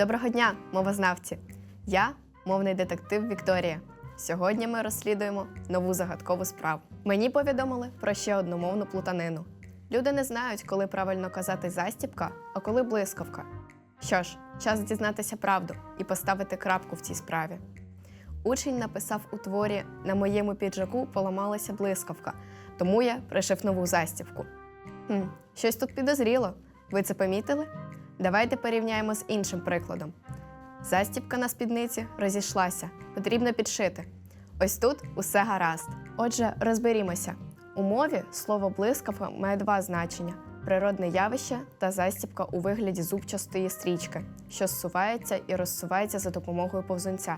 Доброго дня, мовознавці! Я мовний детектив Вікторія. Сьогодні ми розслідуємо нову загадкову справу. Мені повідомили про ще одну мовну плутанину. Люди не знають, коли правильно казати застіпка, а коли блискавка. Що ж, час дізнатися правду і поставити крапку в цій справі. Учень написав у творі На моєму піджаку поламалася блискавка, тому я пришив нову застібку. Хм, щось тут підозріло. Ви це помітили? Давайте порівняємо з іншим прикладом. Застібка на спідниці розійшлася, потрібно підшити. Ось тут усе гаразд. Отже, розберімося. У мові слово блискавка має два значення: природне явище та застібка у вигляді зубчастої стрічки, що зсувається і розсувається за допомогою повзунця.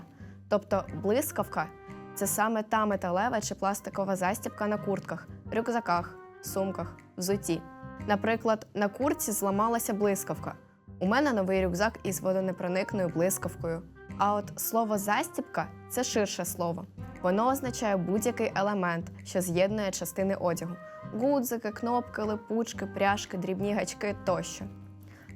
Тобто блискавка це саме та металева чи пластикова застібка на куртках, рюкзаках, сумках, взутті. Наприклад, на куртці зламалася блискавка. У мене новий рюкзак із водонепроникною блискавкою. А от слово застібка це ширше слово. Воно означає будь-який елемент, що з'єднує частини одягу: гудзики, кнопки, липучки, пряжки, дрібні гачки тощо.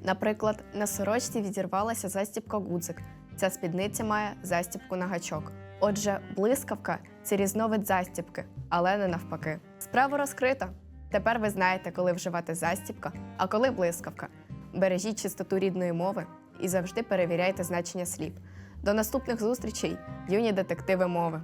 Наприклад, на сорочці відірвалася застібка гудзик. Ця спідниця має застібку на гачок. Отже, блискавка це різновид застібки, але не навпаки. Справа розкрита. Тепер ви знаєте, коли вживати застібка, а коли блискавка. Бережіть чистоту рідної мови і завжди перевіряйте значення слів. До наступних зустрічей, юні детективи мови!